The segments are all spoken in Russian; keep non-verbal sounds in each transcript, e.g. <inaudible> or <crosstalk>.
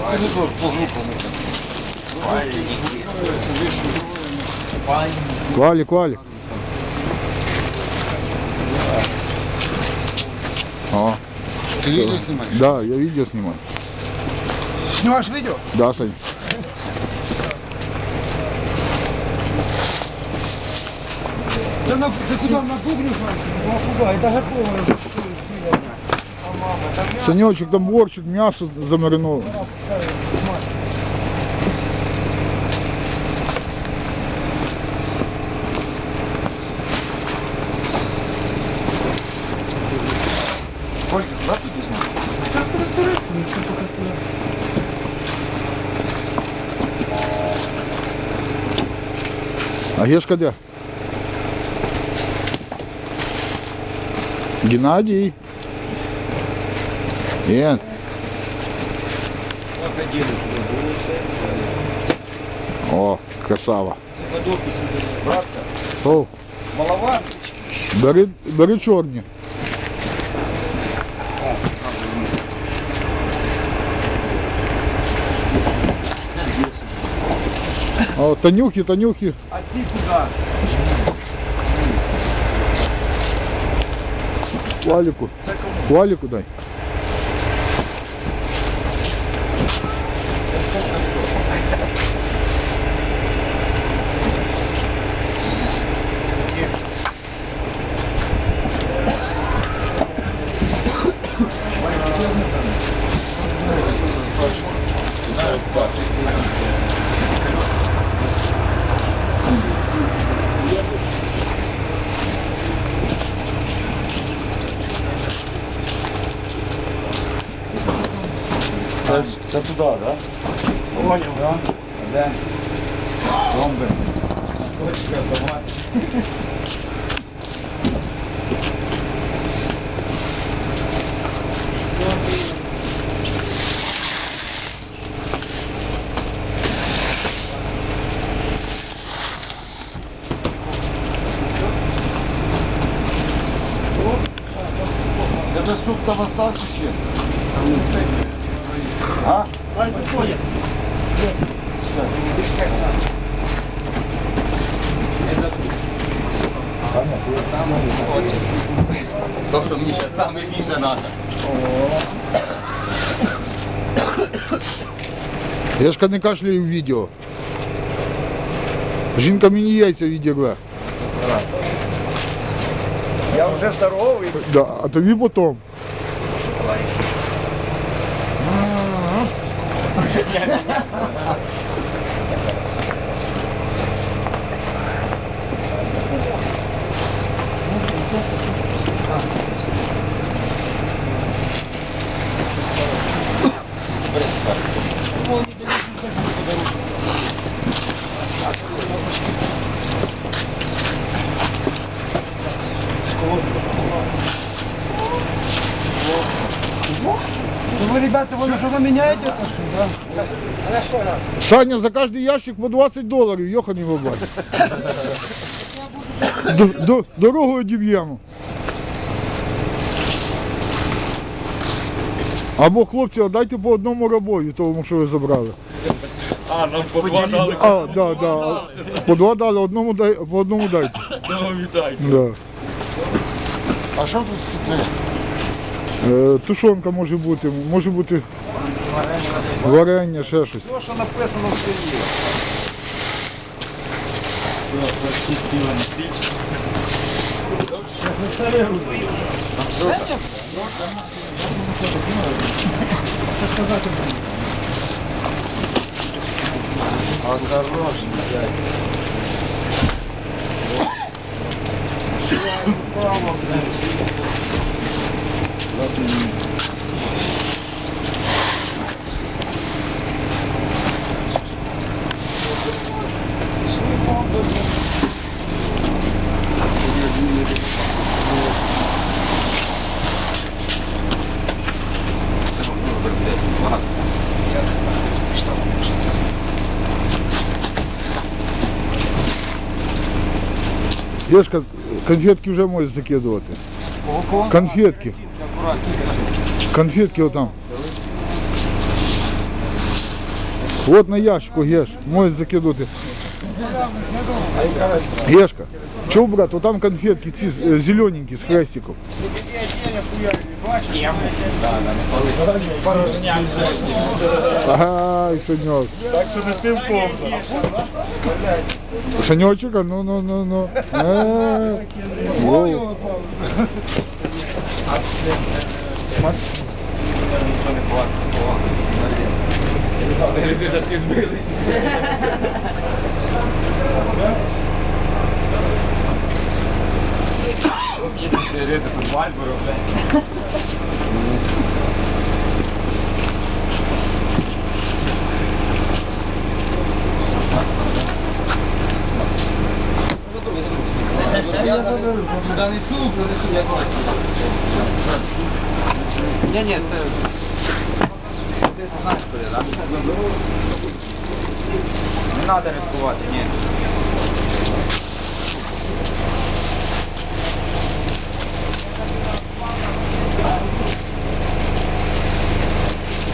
коридор по группам. Валик, Валик. О, Ты видео снимаешь? да, я видео снимаю. Снимаешь видео? Да, Сань. Ты, на, ты куда на кухню? Это готово. Санечек, там борщик, мясо замариновано. Сколько? 20 письма? А Гешка де? Геннадій. Нет. О, красава. О, малова. бери, бери чорні. О, Танюхи, Танюхи. А ці куди? Валику. Валику дай. Це, це туди, так? Да? Поняв, так? Де? Бомби. Точка, автомат. Тебе суп там остался ще? То, що мені ще саме більше треба. Гешка не кашляє в відео. Жінка мені яйця відірве. Я вже здоровий. Да, а тобі потім. Ну вы, <laughs> <laughs> <laughs> ребята, вы что-то меняете? Саня, за кожний ящик по 20 доларів, йоханий бабай. До, до, дорогою дів'ємо. Або хлопці, а дайте по одному рабові, тому що ви забрали. А, нам по два дали. А, да, да. По два дали, одному дай, по одному дайте. Вітайте. Да. А що тут таке? Тушонка може бути, може бути варення, ще щось. То, що написано в селі. Осторожно, дядя. Дешка, конфетки вже можеш закидувати. Конфетки. Конфетки отам. От на ящику, Геш, можеш закидати. Гешка, чого, брат, отам конфетки ці е, зелененькі з хрестиком. Ага, і саньок. Так що не сим Санечек, а ну, ну, ну, ну. Е, воу. Сигарети, тут Мальборо, блядь. Та несу, принесу, як хочеш. Ні, ні, це... Ти знаєш, куди, так? Не треба ризикувати, ні.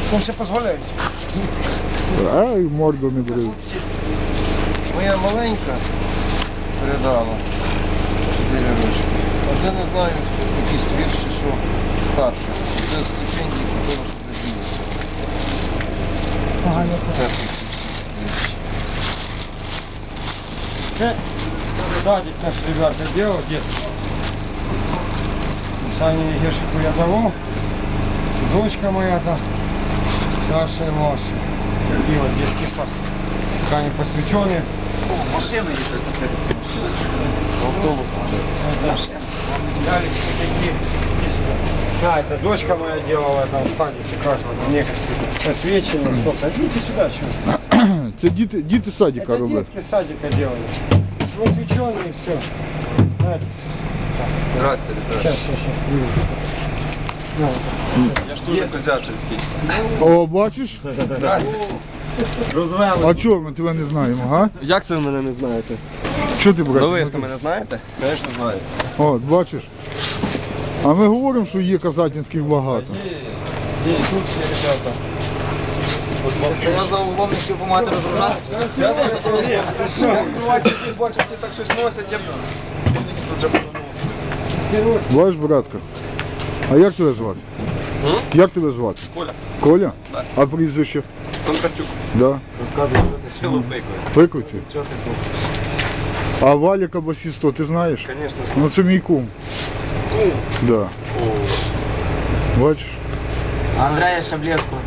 Що все дозволяє? Ай, морду не бери. Моя маленька передала чотири рочки. А це не знаю, якийсь вірш чи що старше. Це стипендії купила, що добилася. Ага, я Це садик наш ребята делал где Сани Гешику я давал. Дочка моя там, старшая и младшая. Такие вот детский сад. Пока не посвященные. Машина їде, це перед цим. Автобус це. Ялечки такие. Иди сюда. Да, это дочка моя делала там в садике каждого. Мне посвящение сколько. Идите сюда, что? Це діти, діти садика Это роблять. детки садика делали. Посвященные все. Здрасте, ребята. Сейчас, сейчас, сейчас. Я ж дуже козятинський. О, бачиш? Розвели. А чого ми тебе не знаємо, га? Як це ви мене не знаєте? Що ти, брат? Ну ви ж мене знаєте? Звісно, знаю. От, бачиш? А ми говоримо, що є казатинських багато. Є, тут всі ребята. Стояв за углом, не хотів помагати розгружати. Я скривати бачу, всі так щось носять, я б повернувся. Бачиш, братка? А як тебе звати? Як тебе звати? Коля. Коля? А прізвище? Конкартюк. Да. Розказує, що ти силу пикує. Пикуйте. Чого ти тут? А Валіка басісто, ти знаєш? Звісно. Ну <laughs> це мій кум. Кум. Да. Бачиш? Андрея Шаблєвського.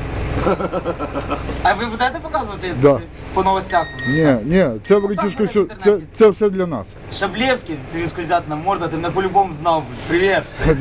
А ви будете показувати Да. по новостях? Ні, ні, це братішко, все- це, це все для нас. Шаблєвський, це він скозятна морда, ти мене по-любому знав. Привіт. <laughs>